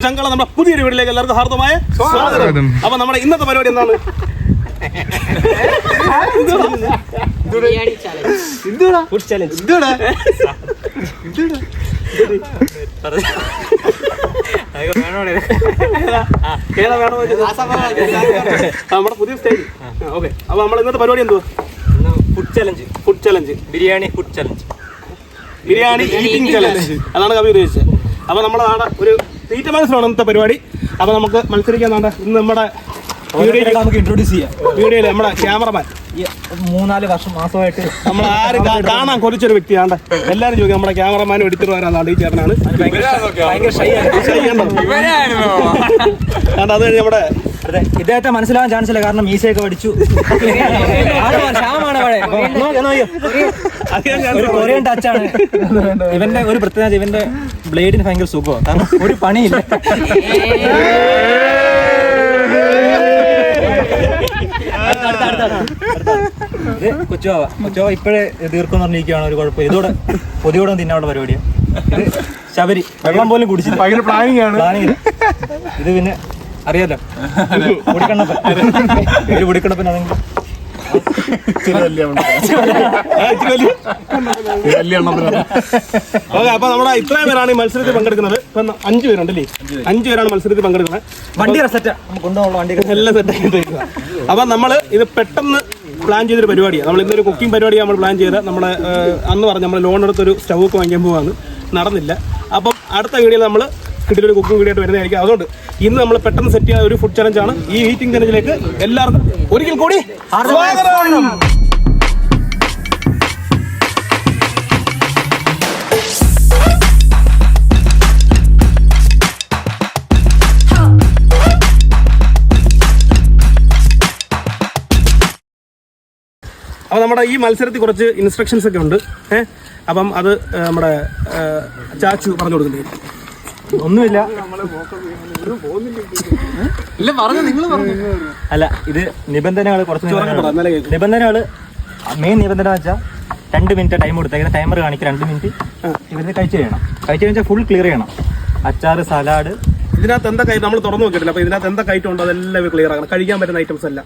ചങ്കള നമ്മുടെ പുതിയൊരു വീട്ടിലേക്ക് എല്ലാവർക്കും ഹാർദമായ സ്വാഗതം. അപ്പൊ നമ്മുടെ ഇന്നത്തെ പരിപാടി എന്താണ്? വേണോ നമ്മുടെ പുതിയ സ്റ്റൈൽ ഓക്കെ. അപ്പൊ നമ്മൾ ഇന്നത്തെ പരിപാടി എന്തോ food challenge food challenge biryani food challenge biryani eating challenge അതാണ് കവി ഉദ്ദേശിച്ചത്. അപ്പൊ നമ്മളാണ് നാട് ഒരു തീറ്റ മത്സരമാണ് ഇന്നത്തെ പരിപാടി. അപ്പൊ നമുക്ക് മത്സരിക്കാൻ ഇന്ന് നമ്മുടെ നമുക്ക് ഇൻട്രോഡ്യൂസ് ചെയ്യാം. വീഡിയോയിൽ നമ്മുടെ ക്യാമറമാൻ മൂന്നാൽ വർഷം മാസമായിട്ട് നമ്മൾ ആരും കാണാൻ കൊതിച്ചൊരു വ്യക്തിയാണ്. എല്ലാരും ചോദിക്കും നമ്മുടെ ക്യാമറമാനും എടുത്തിട്ട് വരാനാണ് ഈ ചേട്ടനാണ്. കാരണം അത് കഴിഞ്ഞ് നമ്മുടെ ഇദ്ദേഹത്തെ മനസ്സിലാവാൻ ചാൻസ് ഇല്ല കാരണം മീശയൊക്കെ പഠിച്ചു. ശ്യാമാണ് കൊറിയൻ ടച്ചാണ് ഇവന്റെ ഒരു പ്രത്യേകത ഇവന്റെ ബ്ലേഡിന് ഭയങ്കര സുഖമാണ് കാരണം ഒരു പണിയില്ല അടുത്ത, അടുത്ത, അടുത്ത. ഇത് കൊച്ചുവാവ. കൊച്ചുവാവ ഇപ്പോഴേ തീർക്കും പറഞ്ഞിരിക്കുകയാണ് ഒരു കുഴപ്പം ഇതോടെ പൊതിയോടെ തിന്നാനുള്ള പരിപാടിയാണ് ഇത് ശബരി. വെള്ളം പോലും കുടിച്ചില്ല. ഭയങ്കര പ്ലാനിങ് ആണ്. പ്ലാനിങ് ഇത് പിന്നെ അറിയാലോ. പൊടിക്കണ്ണപ്പൻ ഒരു പൊടിക്കണ്ണപ്പൻ അതെങ്കിൽ ഓക്കെ അപ്പൊ നമ്മുടെ ഇത്രയും പേരാണ് ഈ മത്സരത്തിൽ പങ്കെടുക്കുന്നത്. ഇപ്പൊ അഞ്ചു പേരുണ്ടല്ലേ? അഞ്ച് പേരാണ് മത്സരത്തിൽ പങ്കെടുക്കുന്നത്. വണ്ടി റെസറ്റാ നമുക്ക് കൊണ്ടുപോകാനുള്ള വണ്ടി എല്ലാം സെറ്റ് ആയിട്ട് അപ്പൊ നമ്മൾ ഇത് പെട്ടെന്ന് പ്ലാൻ ചെയ്തൊരു പരിപാടിയാണ് നമ്മൾ ഇന്നൊരു കുക്കിംഗ് പരിപാടിയാണ് നമ്മൾ പ്ലാൻ ചെയ്ത നമ്മളെ അന്ന് പറഞ്ഞ് നമ്മൾ ലോൺ എടുത്തൊരു സ്റ്റൗ ഒക്കെ വാങ്ങിക്കാൻ പോവാന്ന്. നടന്നില്ല. അപ്പം അടുത്ത വീഡിയോയിൽ നമ്മൾ കിട്ടിയൊരു കുക്കും വീഡിയോ ആയിട്ട് വരുന്നതായിരിക്കും. അതുകൊണ്ട് ഇന്ന് നമ്മൾ പെട്ടെന്ന് സെറ്റ് ചെയ്ത ഒരു ഫുഡ് ചലഞ്ച് ആണ്. ഈ ഈറ്റിംഗ് ചലഞ്ചിലേക്ക് എല്ലാവർക്കും ഒരിക്കൽ കൂടി സ്വാഗതം. അപ്പോൾ നമ്മുടെ ഈ മത്സരത്തിൽ കുറച്ച് ഇൻസ്ട്രക്ഷൻസ് ഒക്കെ ഉണ്ട്. ഏഹ് അപ്പം അത് നമ്മുടെ ചാച്ചു പറഞ്ഞു കൊടുക്കുന്നുണ്ട് ഒന്നുമില്ല. ഇല്ല പറഞ്ഞു നിങ്ങൾ പറഞ്ഞു. അല്ല ഇത് നിബന്ധനകൾ കുറച്ച് നിബന്ധനകൾ മെയിൻ നിബന്ധന വെച്ചാൽ രണ്ട് മിനിറ്റ് ടൈം കൊടുത്തേക്കുന്ന ടൈമർ കാണിക്കുക രണ്ട് മിനിറ്റ് ഇവർ കഴിച്ചു കഴിയണം. കഴിച്ചു കഴിഞ്ഞാൽ ഫുൾ ക്ലിയർ ചെയ്യണം. അച്ചാർ സലാഡ് ഇതിനകത്ത് എന്താ നമ്മൾ തുറന്നു നോക്കിയിട്ടില്ല അപ്പൊ ഇതിനകത്ത് എന്താ ഐറ്റം ഉണ്ടോ അതെല്ലാം ക്ലിയർ ആകണം കഴിക്കാൻ പറ്റുന്ന ഐറ്റംസ് അല്ല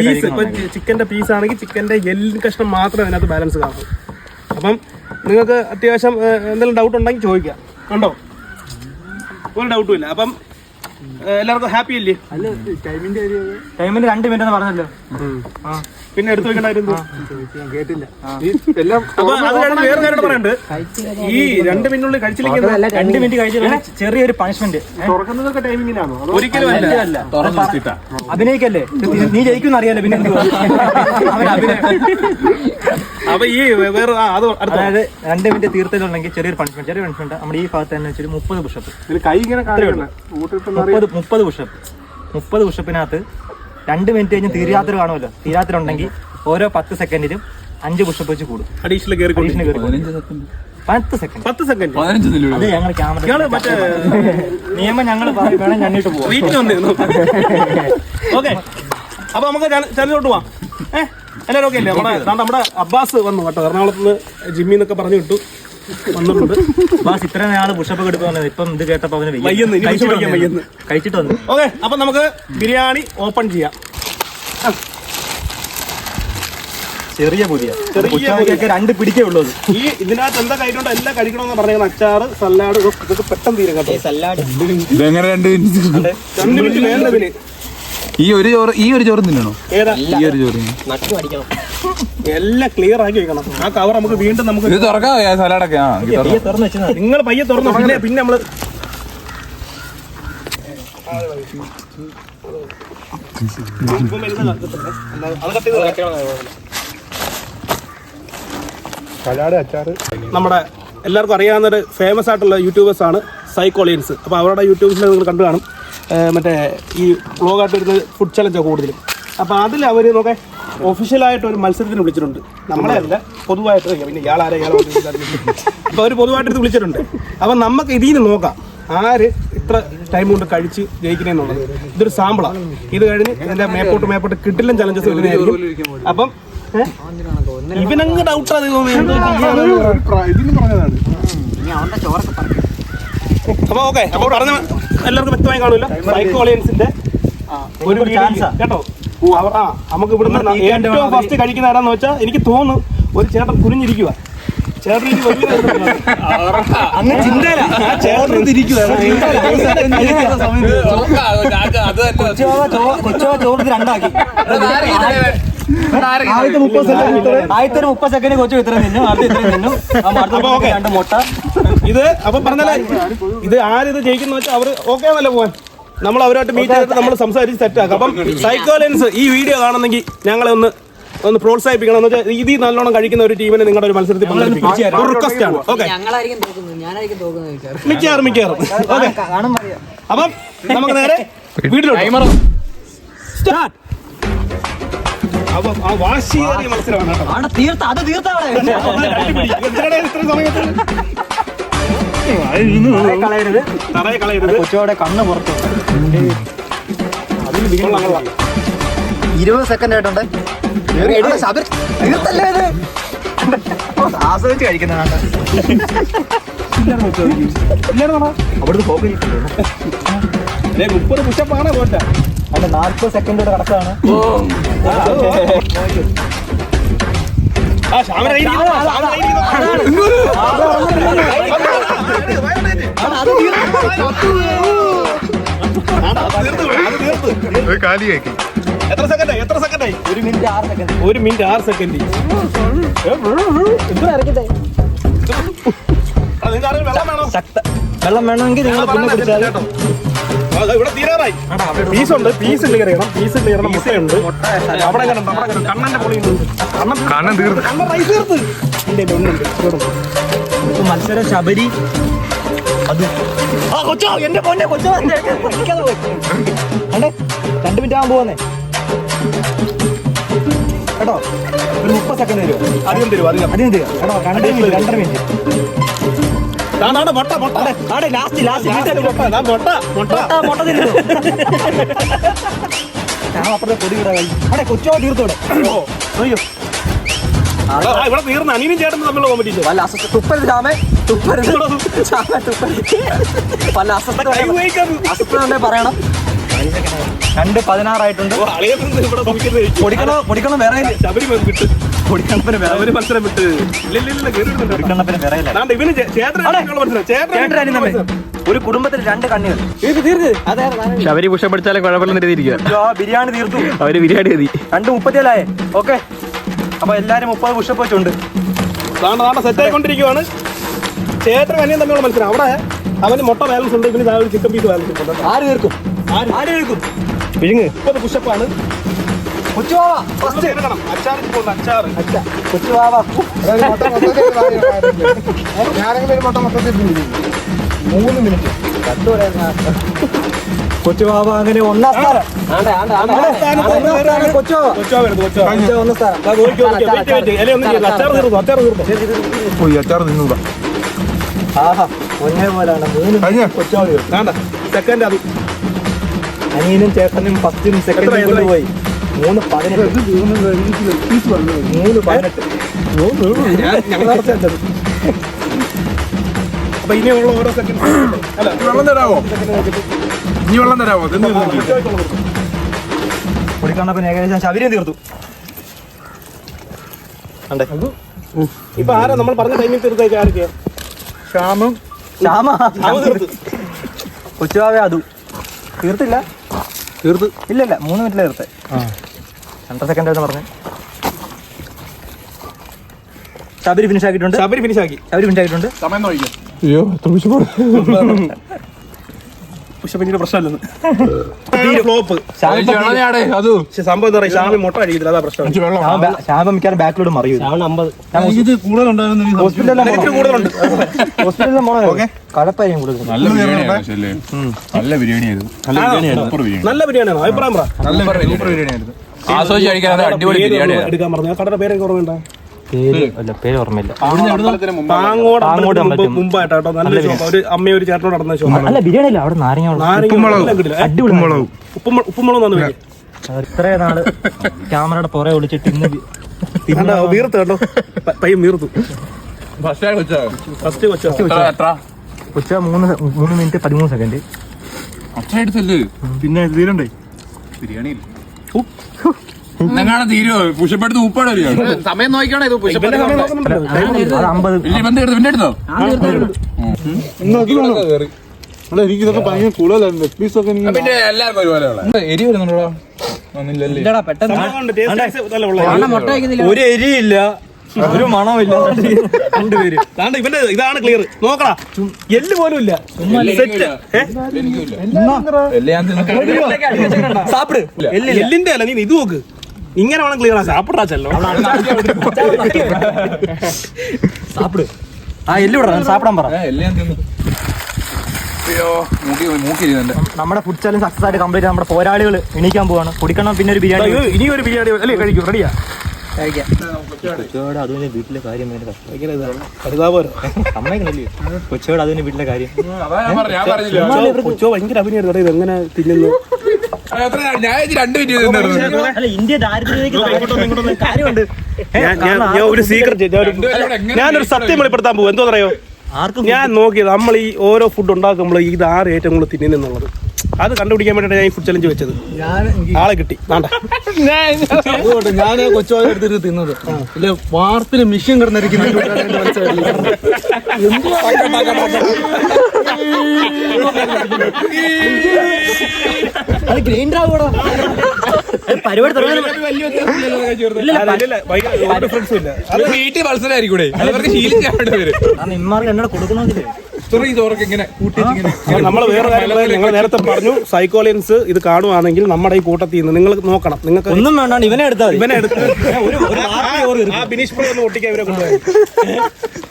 പീസ് ഇപ്പം കഴിക്കണം പീസ് ആണെങ്കിൽ ചിക്കന്റെ എല്ലിൻ കഷ്ണം മാത്രമേ അതിനകത്ത് ബാലൻസ് കാണൂ. അപ്പം നിങ്ങൾക്ക് അത്യാവശ്യം എന്തെങ്കിലും ഡൗട്ട് ഉണ്ടെങ്കിൽ ചോദിക്കാം ഉണ്ടോ ഒരു ഡൗട്ടും ഇല്ല. അപ്പം എല്ലാവർക്കും ഹാപ്പി അല്ലേ? ടൈമിന്റെ രണ്ട് മിനിറ്റ് എന്ന് പറഞ്ഞല്ലോ. പിന്നെ എടുത്തു വെക്കണ്ടായിരുന്നു വേറെ കാര്യം പറയണ്ട്. ഈ രണ്ട് മിനിറ്റിനുള്ളിൽ കഴിച്ചില്ലെങ്കിൽ രണ്ട് മിനിറ്റ് കഴിച്ചില്ല ചെറിയൊരു പണിഷ്മെന്റ് ഒരിക്കലും അല്ല. അഭിനയിക്കല്ലേ? നീ ജയിക്കും അറിയാലോ പിന്നെ അപ്പൊ ഈ വേറെ അതായത് രണ്ട് മിനിറ്റ് തീർത്തിട്ടുണ്ടെങ്കിൽ ചെറിയൊരു പണിഷ്മെന്റ് ചെറിയ പണിഷ്മെന്റ് നമ്മുടെ ഈ ഭാഗത്ത് തന്നെ വെച്ചൊരു മുപ്പത് പുഷപ്പ് കൈ ഇങ്ങനെ മുപ്പത് മുപ്പത് പുഷപ്പ് മുപ്പത് പുഷപ്പിനകത്ത് രണ്ട് മിനിറ്റ് കഴിഞ്ഞ് തീരാത്തര കാണുമല്ലോ. തീരാത്തരുണ്ടെങ്കിൽ ഓരോ പത്ത് സെക്കൻഡിലും അഞ്ച് പുഷപ്പ് വെച്ച് കൂടും. അഡീഷണൽ കയറി അഡീഷണൽ കയറി പത്ത് സെക്കൻഡ് പത്ത് സെക്കൻഡ് അത് ഞങ്ങൾ ക്യാമറ മറ്റേ നിയമം ഞങ്ങൾ പറയും. വേണം ഞണ്ണിട്ട് പോവാം. റീറ്റിന് വന്നിരുന്നു ഓക്കെ അപ്പൊ നമുക്ക് ചെറുതോട്ട് പോവാം. ഏഹ് എല്ലാവരും ഓക്കെ അല്ലേ? നമ്മുടെ നമ്മുടെ അബ്ബാസ് വന്നു കേട്ടോ. എറണാകുളത്ത് നിന്ന് ജിമ്മി എന്നൊക്കെ പറഞ്ഞു വിട്ടു. വന്നിട്ടുണ്ട്. ബാസ് ഇത്ര നാൾ പുഷപ്പ് എടുത്തു വന്നത് ഇപ്പം ഇത് കേട്ടപ്പോ അവന് വയ്യ. കഴിച്ചിട്ട് വന്നു. വയ്യെന്ന്. കഴിച്ചിട്ട് വന്നു. ഓക്കെ അപ്പൊ നമുക്ക് ബിരിയാണി ഓപ്പൺ ചെയ്യാം. ചെറിയ പുതിയ ചെറിയ കൊച്ചാമയ്ക്കൊക്കെ രണ്ട് പിടിക്കേ ഉള്ളൂ അത്. ഈ ഇതിനകത്ത് എന്താ കഴിക്കണ്ടോ എല്ലാം കഴിക്കണമെന്ന് പറഞ്ഞാൽ അച്ചാറ് സലാഡ് ഇതൊക്കെ പെട്ടെന്ന് തീരും കേട്ടോ. ഇതെങ്ങനെ രണ്ട് മിനിറ്റ്? രണ്ട് മിനിറ്റ് വേണ്ട ഇതിന് ഈ ഒരു ചോറ് ഈ ഒരു ചോറ് തിന്നണോ? ഏതാ? ഈ ഒരു ചോറ് എല്ലാം ക്ലിയർ ആക്കി വെക്കണം. ആ കവർ നമുക്ക് വീണ്ടും നമുക്ക് ഇത് തുറക്കാവോ? സലാഡൊക്കെ ആ ഇത് തുറക്കാം. തുറന്ന് നിങ്ങൾ പയ്യെ തുറന്നു പിന്നെ പിന്നെ നമ്മൾ നമ്മുടെ എല്ലാവർക്കും അറിയാവുന്ന ഒരു ഫേമസ് ആയിട്ടുള്ള യൂട്യൂബേഴ്സ് ആണ് സൈക്കോളിയൻസ് അപ്പോൾ അവരുടെ യൂട്യൂബിൽ നിങ്ങൾ കണ്ടു കാണും. മറ്റേ ഈ വ്ളോഗായിട്ട് വരുന്ന ഫുഡ് ചലഞ്ചാണ് കൂടുതലും. അപ്പോൾ അതിൽ അവർ നോക്കെ ഒഫീഷ്യലായിട്ട് ഒരു മത്സരത്തിന് വിളിച്ചിട്ടുണ്ട്. നമ്മളെ അല്ല പൊതുവായിട്ട് പിന്നെ ഇയാളാരെ ഇയാളെ അപ്പോൾ അവർ പൊതുവായിട്ട് ഇത് വിളിച്ചിട്ടുണ്ട്. അപ്പം നമുക്ക് ഇതിൽ നിന്ന് നോക്കാം ആര് ഇത്ര ടൈം കൊണ്ട് കഴിച്ച് ജയിക്കണേന്നുള്ളത്. ഇതൊരു സാമ്പിളാണ് ഇത് കഴിഞ്ഞ് എന്റെ മേപ്പോട്ട് മേപ്പോട്ട് കിട്ടില്ല ചലഞ്ചസ് വരുന്നതായിരിക്കും അപ്പം? ഇവനങ്ങ് ഡൗട്ടാ ഇതിന് പറഞ്ഞതാണ്. അപ്പൊ ഓക്കെ അപ്പൊ പറഞ്ഞ എല്ലാവർക്കും വ്യക്തമായി കാണൂല സൈക്കോ ഓളിയൻസിന്റെ ഒരു ചാൻസ് കേട്ടോ? അവർ- ആ നമുക്ക് ഇവിടുന്ന് ഏറ്റവും ഫസ്റ്റ് കഴിക്കുന്ന ആരാന്ന് വെച്ചാൽ എനിക്ക് തോന്നുന്നു ഒരു ചേട്ടൻ കുനിഞ്ഞിരിക്കുക ചേട്ടൻ കൊച്ചോ ചോറ് രണ്ടാക്കി. ആദ്യത്തെ മുപ്പത് സെക്കൻഡ് ആദ്യത്തെ ഒരു മുപ്പത് സെക്കൻഡ് കൊച്ചു ഇത്ര നിന്നു അടുത്ത നിന്നു രണ്ട് മുട്ട. ഇത് അപ്പൊ പറഞ്ഞല്ലേ ഇത് ആരിത് ജയിക്കുന്ന വെച്ചാൽ അവർ ഓക്കെ ആണല്ലോ പോവാൻ. നമ്മൾ അവരായിട്ട് മീറ്റ് ചെയ്തിട്ട് നമ്മൾ സംസാരിച്ച് സെറ്റാക്കാം അപ്പം സൈക്കോലൻസ് ഈ വീഡിയോ കാണുന്നെങ്കിൽ ഞങ്ങളെ ഒന്ന് ഒന്ന് പ്രോത്സാഹിപ്പിക്കണം. എന്ന് വെച്ചാൽ ഇതിൽ നല്ലോണം കഴിക്കുന്ന ഒരു ടീമിനെ നിങ്ങളുടെ ഒരു മത്സരത്തിൽ പങ്കെടുപ്പിക്കാം. ഒരു റിക്വസ്റ്റ് ആണ്. ഓക്കെ മിക്കവാറും മിക്കവാറും. ഓക്കെ അപ്പം നമുക്ക് നേരെ വീട്ടിലോട്ട്. സ്റ്റാർട്ട് ആ വാശിയേറിയ മത്സരമാണ് കേട്ടോ. ആണ് തീർത്ത അത് തീർത്തവിടെ എന്തിനാണ് ഇത്ര സമയത്ത് കളയരുത്. തറയെ കളയരുത്. കൊച്ചുവാടെ കണ്ണ് പുറത്തു കൊള്ളാം, കൊള്ളാം. ഇരുപത് സെക്കൻഡ് ആയിട്ടുണ്ട്. തീർത്തല്ലേ ഇത്? ആസ്വദിച്ച് കഴിക്കുന്നതാണ്. അവിടുന്ന് പോകരുത് മുപ്പത് പുഷപ്പാണ് പോട്ടെ? അല്ല നാൽപ്പത് സെക്കൻഡ് കൂടെ എത്ര സെക്കൻഡായി എത്ര സെക്കൻഡായി ഒരു മിനിറ്റ് ആറ് സെക്കൻഡ് ഒരു മിനിറ്റ് ആറ് സെക്കൻഡ് നിങ്ങൾക്ക് ആരെങ്കിലും വെള്ളം വേണമെങ്കിൽ നിങ്ങൾ പിന്നെ കുടിച്ചാൽ ഇവിടെ തീരാറായി. പീസ് ഉണ്ട് പീസ് ക്ലിയർ ചെയ്യണം. പീസ് ക്ലിയർ ചെയ്യണം മുട്ടയുണ്ട്. അവിടെ കണ്ണന്റെ പൊളിയുണ്ട് കണ്ണൻ കണ്ണൻ തീർത്ത്. കണ്ണൻ റൈസ് തീർത്ത്. ഇവിടെ ഉണ്ട്. ഇപ്പൊ മത്സരം ശബരി. അത്. ആ കൊച്ചോ എന്റെ പൊന്നെ കൊച്ചോ അണ്ടേ രണ്ട് മിനിറ്റ് ആകാൻ പോവന്നേ. കേട്ടോ ഒരു മുപ്പത് സെക്കൻഡ് തരുമോ? അധികം തരുമോ അധികം അധികം തരുമോ? കേട്ടോ രണ്ടര മിനിറ്റ് രണ്ടര മിനിറ്റ് ലാസ്റ്റ് ലാസ്റ്റ് മുട്ട തിന്നു ഞാൻ അപ്പുറത്തെ കൊടി കൊച്ചോ തീർത്തോടെ അയ്യോ. ഇവിടെ തീർന്ന. അനിയനും ചേട്ടനും തമ്മിലുള്ള കോമ്പറ്റീഷൻ വല്ല തുപ്പരുത് ചാമേ. തുപ്പരുത്. ചാമേ തുപ്പരുത്. വല്ല അസത്ത് അസത്ത് പറയണം. രണ്ട് പതിനാറായിട്ടുണ്ട്. പൊടിക്കണോ പൊടിക്കണോ വേറെ ശബരി കേട്ടോ. ഒരു കുടുംബത്തിൽ രണ്ട് കണ്ണുകൾ. ശബരി പുഷ പഠിച്ചാലേ കുഴപ്പമില്ലെന്ന് എഴുതിയിരിക്കുക ഇയ്യോ, ബിരിയാണി തീർത്തു. അവർ ബിരിയാണി എഴുതി രണ്ട് മുപ്പത്തിയേഴായേ. ഓക്കെ. അപ്പൊ എല്ലാരും മുപ്പത് പുഷപ്പ് വെച്ചുണ്ട്. സെറ്റായിക്കൊണ്ടിരിക്കുവാണ് ക്ഷേത്ര സെറ്റ് ആയിക്കൊണ്ടിരിക്കുവാണ്. ചേട്ടനും അനിയൻ തമ്മിലുള്ള മത്സരം. അവിടെ അവന് മുട്ട ബാലൻസ് ഉണ്ട് പിന്നെ ഒരു ചിക്കൻ പീസ് ബാലൻസ് ഉണ്ട്. ആര് തീർക്കും? ആര്? തീർക്കും? വിഴുങ്ങ് മുപ്പത് പുഷപ്പാണ്. കൊച്ചുവാവ ഫസ്റ്റ് കൊച്ചുവാവ ഞാനെങ്കിലും ഒരു മൊത്തത്തിൽ? മൂന്ന് മിനിറ്റ്. കൊച്ചുവാവ അങ്ങനെ ഒന്നാം സ്ഥാനം. കൊച്ചുവാവ കൊച്ചുവാവ അച്ചാർ തിന്നൂടാ. ആഹാ ഒന്നേ പോലാണ്. മൂന്ന് കഴിഞ്ഞ? കൊച്ചാവ് തീർന്നു വേണ്ട സെക്കൻഡ് അത് അനിയനും ചേട്ടനും ഫസ്റ്റും സെക്കൻഡും പോയി മൂന്ന് പതിനെട്ട്. മൂന്ന് പതിനെട്ട്. അപ്പൊ ഇനിയുള്ള ഓരോ സെക്കൻഡ് അല്ല വെള്ളം തരാമോ ഇനി വെള്ളം തരാമോ. കുടിക്കണ്ണപ്പൻ ഏകദേശം ശബരിയും തീർത്തു. അണ്ടേ ഇപ്പൊ ആരാ? നമ്മൾ പറഞ്ഞ ടൈമിൽ തീർത്തേക്ക് ആരൊക്കെയാ? ശ്യാമം കൊച്ചുവാവേ അതു. തീർത്തില്ല? തീർത്ത്. ഇല്ലല്ല മൂന്ന് മിനിറ്റിലെ തീർത്തേ. രണ്ടര സെക്കൻഡ് ആയിരുന്നു പറഞ്ഞു. ശബരി ഫിനിഷ് ആക്കിയിട്ടുണ്ട്. ശബരി ഫിനിഷ് ആക്കി. ശബരി ഫിനിഷ് ആക്കിയിട്ടുണ്ട്. സമയം നോക്കിയോ അയ്യോ പിന്നീട് പ്രശ്നമല്ലെന്ന്. ഫ്ലോപ്പ് സംഭവം എന്താ പറയാ ശ്യാമി മുട്ട അടിക്കത്തില്ല അതാ പ്രശ്നം. ബാക്കിലോട്ട് മറിയൂ. കൂടുതൽ നല്ല ബിരിയാണി നല്ല ബിരിയാണി ആയിരുന്നു സൂപ്പർ ബിരിയാണി നല്ല ബിരിയാണിയാണോ അഭിപ്രായം പറ. നല്ല സൂപ്പർ ബിരിയാണി ആയിരുന്നു ആസ്വദിച്ച് കഴിക്കാൻ അത് അടിപൊളി ബിരിയാണി എടുക്കാൻ പറഞ്ഞു? കടയുടെ പേരൊക്കെ ഓർമ്മയുണ്ടോ? പേര് അല്ല പേര് ഓർമ്മയില്ല. പാങ്ങോട് പാങ്ങോട് അമ്പലത്തിന് മുമ്പായിട്ടോ നല്ല ഷോപ്പ് ഒരു അമ്മയും ഒരു ചേട്ടനോട് നടന്ന ഷോപ്പ്. അല്ല ബിരിയാണി അല്ല അവിടെ നാരങ്ങ വെള്ളം. അടിപൊളി. ഉപ്പുമുളക് നാൾ ക്യാമറയുടെ പുറകെ വിളിച്ചിട്ട് ഇന്ന് വീർത്ത് കേട്ടോ. പയ്യൻ വീർത്തു. ഫസ്റ്റ് ഉച്ച മൂന്ന് മൂന്ന് മിനിറ്റ് പതിമൂന്ന് സെക്കൻഡ്. പിന്നെ തീരണ്ടേ? ബിരിയാണി എന്നെങ്ങാണ് തീരുവോ? പുഷപ്പെടുത്ത് ഉപ്പാട് വരികയാണ് സമയം നോക്കിയാണോ ഇത് പിന്നെ ഭയങ്കര കൂടുതലായിരുന്നു. ലെഗ് പീസ് ഒക്കെ എരി ഒരു എരിയില്ല ഒരു മണമില്ല രണ്ടുപേര്. ദാണ്ട ഇവന്റെ ഇതാണ് ക്ലിയർ നോക്കടാ. എല്ല് പോലും ഇല്ല. സെറ്റ് സാപ്പിട്. എല്ലിന്റെ അല്ല നീ ഇത് നോക്ക്. ഇങ്ങനെ വേണം ക്ലിയർ ആ സാപ്പിടാ ചെല്ലോ. സാപ്പിട്. ആ എല്ല് വിടാ സാപ്പിടാൻ പറ. നമ്മുടെ ഫുഡ് ചാലഞ്ച് സക്സസ് ആയിട്ട് കംപ്ലീറ്റ് നമ്മുടെ പോരാളികൾ എണീക്കാൻ പോവാണ്. കുടിക്കണം പിന്നെ ഒരു ബിരിയാണി ഇനി ഒരു ബിരിയാണി അല്ലേ കഴിക്കും. റെഡിയാ കൊച്ചോട് അതിന്റെ വീട്ടിലെ കാര്യം അമ്മയ്ക്കല്ലേ? കൊച്ചോട് അതിന്റെ വീട്ടിലെ കാര്യം. ഞാൻ പറഞ്ഞില്ല? കൊച്ചോ ഭയങ്കര അഭിനയം ഇത് എങ്ങനെ തിന്നുന്നു? ഞാൻ ഇത് രണ്ട് മിനിറ്റ് തിന്നിരുന്നു അല്ല ഇന്ത്യ ദാരിദ്ര്യത്തിലേക്ക് കാര്യമുണ്ട്. ഞാൻ ഞാൻ ഞാൻ ഒരു സീക്രട്ട് ഞാനൊരു സത്യം വെളിപ്പെടുത്താൻ പോകും. എന്തോ പറയോ ആർക്കും ഞാൻ നോക്കിയത് നമ്മൾ ഈ ഓരോ ഫുഡ് ഉണ്ടാക്കുമ്പോൾ ഇത് ആറ് ഏറ്റവും കൂടുതൽ തിന്നുന്നുള്ളത്. അത് കണ്ടുപിടിക്കാൻ വേണ്ടിയിട്ട് ഞാൻ ഈ ഫുഡ് ചലഞ്ച് വെച്ചത്. ആളെ കിട്ടി. വേണ്ട. ഞാൻ കൊച്ചുവായ എടുത്തിട്ട് തിന്നത് ഇല്ല. വാർത്തിന് മിഷ്യൻ കിടന്നിരിക്കുന്ന അത് ഗ്രൈൻഡർ ആകൂടാ പരിപാടി വീട്ടിൽ ഇമ്മാർക്ക് എന്നോട് കൊടുക്കണമെന്നില്ലേ? ഇത്രയും ചോറൊക്കെ ഇങ്ങനെ കൂട്ടിച്ചിങ്ങനെ നമ്മൾ വേറെ കാര്യങ്ങൾ നിങ്ങൾ നേരത്തെ പറഞ്ഞു സൈക്കോളിയൻസ് ഇത് കാണുവാണെങ്കിൽ നമ്മുടെ ഈ കൂട്ടത്തിൽ നിന്ന് നിങ്ങൾ നോക്കണം. നിങ്ങൾക്ക് ഒന്നും വേണ്ട ഇവനെ എടുത്താൽ ഇവനെ എടുത്ത്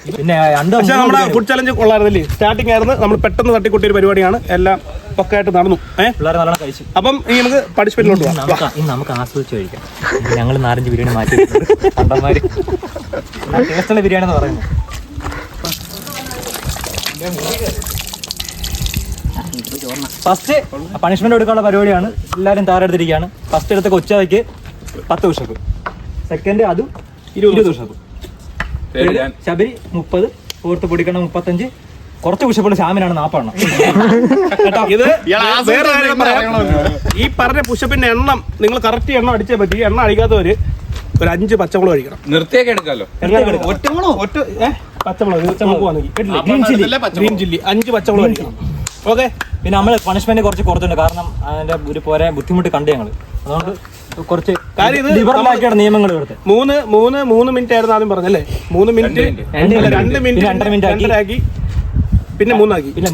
പിന്നെ രണ്ട് പക്ഷെ നമ്മുടെ ഫുഡ് ചലഞ്ച് കൊള്ളായിരുന്നല്ലേ സ്റ്റാർട്ടിംഗ് ആയിരുന്നു. നമ്മൾ പെട്ടെന്ന് തട്ടിക്കൂട്ടിയ ഒരു പരിപാടിയാണ്. എല്ലാം പക്കായിട്ട് നടന്നു. ഏഹ് അപ്പം ഇനി നമുക്ക് പാർട്ടിസിപ്പേറ്റിലോട്ട് പോകാം നമുക്ക് ആസ്വദിച്ച് കഴിക്കാം. ഞങ്ങൾ നാരഞ്ച് ബിരിയാണി മാറ്റി ബിരിയാണി എന്ന് പറയുന്നത്. ഫസ്റ്റ് പണിഷ്മെന്റ് കൊടുക്കാനുള്ള പരിപാടിയാണ്. എല്ലാവരും താരെടുത്തിരിക്കുകയാണ് ഫസ്റ്റ് എടുത്ത കൊച്ചവയ്ക്ക് പത്ത് പുഷപ്പ് സെക്കൻഡ് അതും ഇരുപത് ഞാൻ. ശബരി മുപ്പത് ഫോർത്ത് പൊടിക്കണ മുപ്പത്തഞ്ച്. കുറച്ച് പുഷപ്പുള്ള ശ്യാമിനാണ് നാപ്പെണ്ണം കേട്ടോ? ഇത് വേറെ കാര്യം പറയാം ഈ പറഞ്ഞ പുഷപ്പിന്റെ എണ്ണം നിങ്ങൾ കറക്റ്റ് എണ്ണം അടിച്ചേ പറ്റി. എണ്ണം അടിക്കാത്തവര് ഒരു അഞ്ച് പച്ചമുളക് അടിക്കണം നിർത്തിയൊക്കെ എടുക്കാലോ. ഒറ്റ ഒറ്റ ഏഹ് പച്ചമുളക് ഗ്രീൻ ചില്ലി ഗ്രീൻ ചില്ലി അഞ്ച് പച്ചമുളക് കഴിക്കണം ഓക്കെ? പിന്നെ നമ്മൾ പണിഷ്മെന്റ് കുറച്ച് കുറച്ചുണ്ട് കാരണം അതിന്റെ ഒരു പോരെ ബുദ്ധിമുട്ട് കണ്ട് ഞങ്ങൾ അതുകൊണ്ട് കുറച്ച് കാര്യം ഇത് നിയമങ്ങൾ എടുത്ത് മൂന്ന് മൂന്ന് മൂന്ന് മിനിറ്റ് ആയിരുന്നു ആദ്യം പറഞ്ഞല്ലേ മൂന്ന് മിനിറ്റ് രണ്ട് മിനിറ്റ് minute. രണ്ട് മിനിറ്റ് രണ്ടര മിനിറ്റ് ആക്കി. രണ്ടരാക്കി പിന്നെ മൂന്നാക്കി. പിന്നെ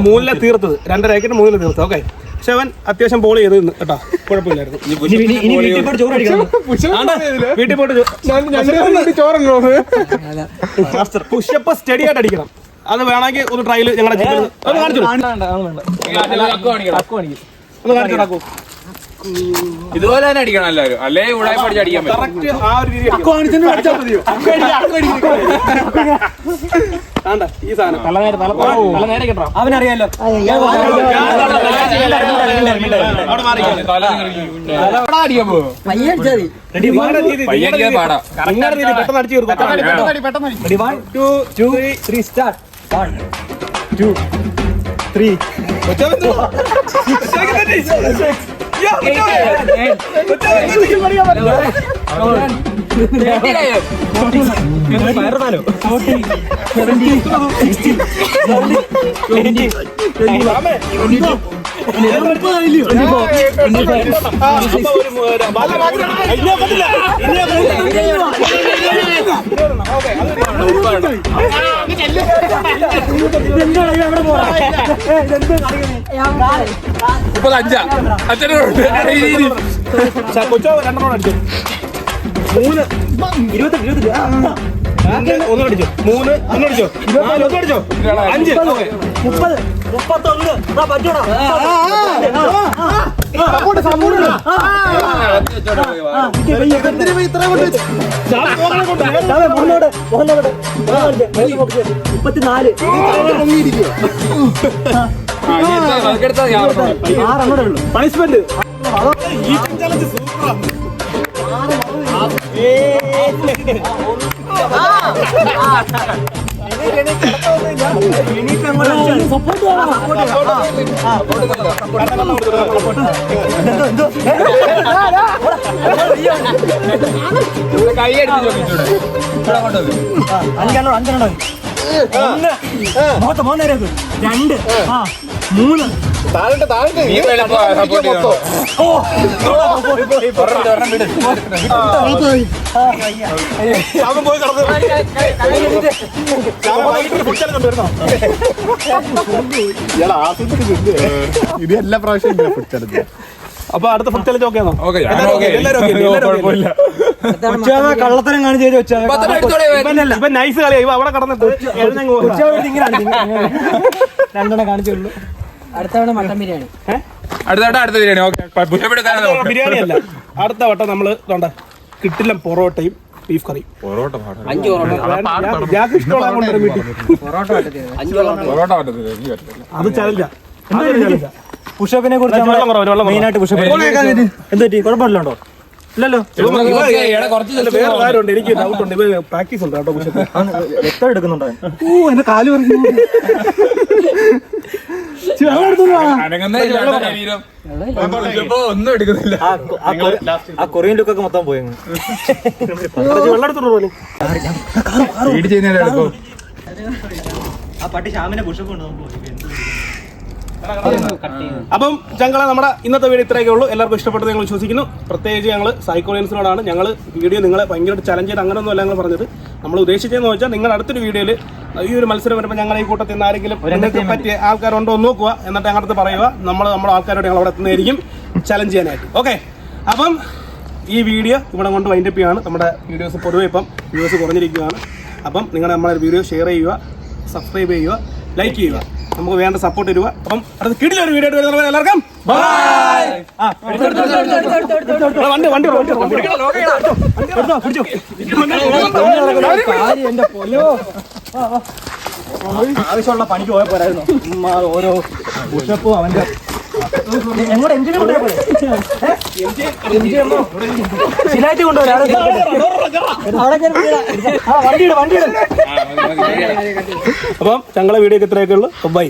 മൂന്നിലെ തീർത്തത്. രണ്ടരാക്കിട്ട് മൂന്നിലെ തീർത്തത്. ഓക്കെ. അവൻ അത്യാവശ്യം ബോൾ ചെയ്ത് കേട്ടാ. കുഴപ്പമില്ലായിരുന്നു. വീട്ടിൽ പോയിട്ട് ചോറല്ലോ പുഷപ്പ് സ്റ്റഡി ആയിട്ട് അടിക്കണം. അത് വേണമെങ്കിൽ ഒരു ട്രയൽ ഞങ്ങളുടെ ജീവിതത്തിൽ. ഇതുപോലെ തന്നെ അടിക്കണം എല്ലാവരും. അല്ലേ ഇവിടെ പഠിച്ച് അടിക്കാൻ പറ്റും. ആ ഒരു രീതി ഈ സാധനം അവനറിയാലോ പെട്ടെന്ന് അടിച്ചു തീർക്കും Ready, one, two, two, three, start. One, two, three. മുപ്പത് അഞ്ചാ അച്ഛനോട് കൊച്ചോ രണ്ടെണ്ണം അടിച്ചു മൂന്ന് ഇരുപത്തെട്ട്, ഇരുപത്തെട്ട്. ഒന്ന് അടിച്ചു മൂന്ന് ഒന്ന് അടിച്ചോ നാല് ഒന്ന് അടിച്ചോ അഞ്ച് മുപ്പത് മുപ്പത്തൊന്ന് പറ്റൂടാ മുപ്പത്തിനാല് പണിഷ്മെന്റ് അഞ്ചെണ്ണോ അഞ്ചെണ്ണോ. ഒന്ന്. മുഖത്ത് മൂന്നേരം രണ്ട്. ആ. മൂന്ന് താഴെ താഴെ അവൻ പോയി കിടന്നു ഇത് എല്ലാ പ്രാവശ്യം അപ്പൊ അടുത്ത ഫുഡ് ചലഞ്ച് ഓക്കെ ആണോ. കള്ളത്തരം കാണിച്ചു ഇപ്പൊ നൈസ് കളിയാ ഇവ അവിടെ കടന്നിട്ട്. രണ്ടെണ്ണം കാണിച്ചുള്ളൂ അടുത്തവണ മട്ടൻ ബിരിയാണി. അടുത്ത അടുത്ത ബിരിയാണി. ഓക്കെ ബിരിയാണി അല്ല അടുത്ത വട്ടം നമ്മൾ തൊണ്ട കിട്ടില്ല പൊറോട്ടയും ബീഫ് കറിയും പൊറോട്ട പാടാ അഞ്ച് പൊറോട്ട. ഞാൻ ഇഷ്ടമുള്ള കൊണ്ടുവരും വീട്ടിൽ പൊറോട്ട പൊറോട്ട അത് ചലഞ്ചാ പുഷപ്പിനെ കുറിച്ച്. മെയിനായിട്ട് പുഷപ്പ് എന്തുപറ്റി കുഴപ്പമില്ലല്ലോ ഇല്ലല്ലോ? വേറെ കാര്യമുണ്ട് എനിക്ക് ഡൗട്ട് ഉണ്ട്. ഇവ പ്രാക്ടീസ് ഉണ്ട് കേട്ടോ പുഷപ്പ്. എത്ര എടുക്കുന്നുണ്ടോ? ഓ എന്റെ കാൽ പറഞ്ഞു ഒന്നും എടുക്കുന്നില്ല. ആ കൊറിയൻ ലുക്കൊക്കെ മൊത്തം പോയി. വെള്ളം പോലെ. ആ പട്ടി ശ്യാമിനെ പുഷപ്പ്. അപ്പം ഞങ്ങളെ നമ്മുടെ ഇന്നത്തെ വീഡിയോ ഇത്രയൊക്കെ ഉള്ളൂ. എല്ലാവർക്കും ഇഷ്ടപ്പെട്ടത് ഞങ്ങൾ വിശ്വസിക്കുന്നു. പ്രത്യേകിച്ച് ഞങ്ങൾ സൈക്കോളിയൻസിനോടാണ് ഞങ്ങൾ വീഡിയോ നിങ്ങളെ ഭയങ്കരമായിട്ട് ചലഞ്ച് ചെയ്ത് അങ്ങനെയൊന്നും അല്ല ഞങ്ങൾ പറഞ്ഞത്. നമ്മൾ ഉദ്ദേശിച്ചതെന്ന് വെച്ചാൽ നിങ്ങൾ അടുത്തൊരു വീഡിയോയിൽ ഈ ഒരു മത്സരം വരുമ്പോൾ ഞങ്ങൾ ഈ കൂട്ടത്തിൽ നിന്ന് ആരെങ്കിലും നിങ്ങൾക്ക് പറ്റിയ ആൾക്കാരുണ്ടോ എന്ന് നോക്കുക. എന്നിട്ട് ഞങ്ങളുടെ പറയുക. നമ്മൾ നമ്മുടെ ആൾക്കാരോട് ഞങ്ങൾ അവിടെ എത്തുന്നതായിരിക്കും ചലഞ്ച് ചെയ്യാനായിട്ട്. ഓക്കെ അപ്പം ഈ വീഡിയോ ഇവിടെ കൊണ്ട് വൈൻഡപ്പ് ചെയ്യാണ്. നമ്മുടെ വീഡിയോസ് പൊതുവെ ഇപ്പം വ്യൂസ് കുറഞ്ഞിരിക്കുകയാണ്. അപ്പം നിങ്ങൾ നമ്മുടെ വീഡിയോ ഷെയർ ചെയ്യുക സബ്സ്ക്രൈബ് ചെയ്യുക ലൈക്ക് ചെയ്യുക. നമുക്ക് വേണ്ട സപ്പോർട്ട് തരുക. അപ്പം അടുത്ത കിടിലൊരു വീഡിയോ ആയിട്ട് വരുന്നവരെ എല്ലാവർക്കും ബൈ വണ്ടി വണ്ടി വണ്ടി എടുത്തോ, പിടിച്ചോ. ആവശ്യമുള്ള പണിക്ക് പോയ പോരായിരുന്നു. ഉമ്മാ ഓരോ പുഷപ്പും അവന്റെ എങ്ങോട്ട്? അപ്പം ഞങ്ങളെ വീഡിയോ ഇത്രയൊക്കെ ഉള്ളു. ബൈ.